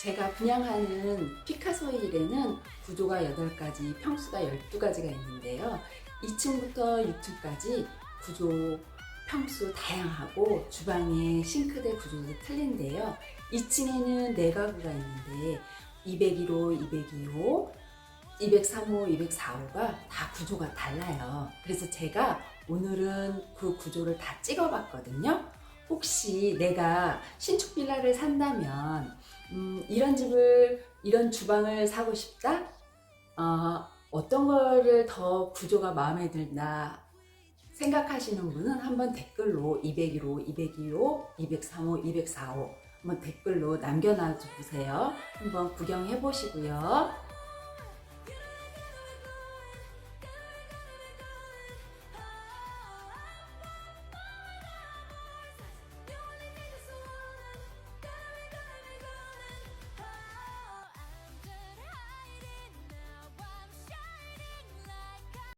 제가 분양하는 피카소 힐에는 구조가 8가지, 평수가 12가지가 있는데요. 2층부터 6층까지 구조, 평수 다양하고 주방의 싱크대 구조도 틀린데요. 2층에는 4가구가 있는데 201호, 202호, 203호, 204호가 다 구조가 달라요. 그래서 제가 오늘은 그 구조를 다 찍어봤거든요. 혹시 내가 신축 빌라를 산다면 음, 이런 집을 이런 주방을 사고 싶다. 어, 어떤 거를 더 구조가 마음에 든다 생각하시는 분은 한번 댓글로 201호, 202호, 203호, 204호 한번 댓글로 남겨놔 주세요. 한번 구경해 보시고요.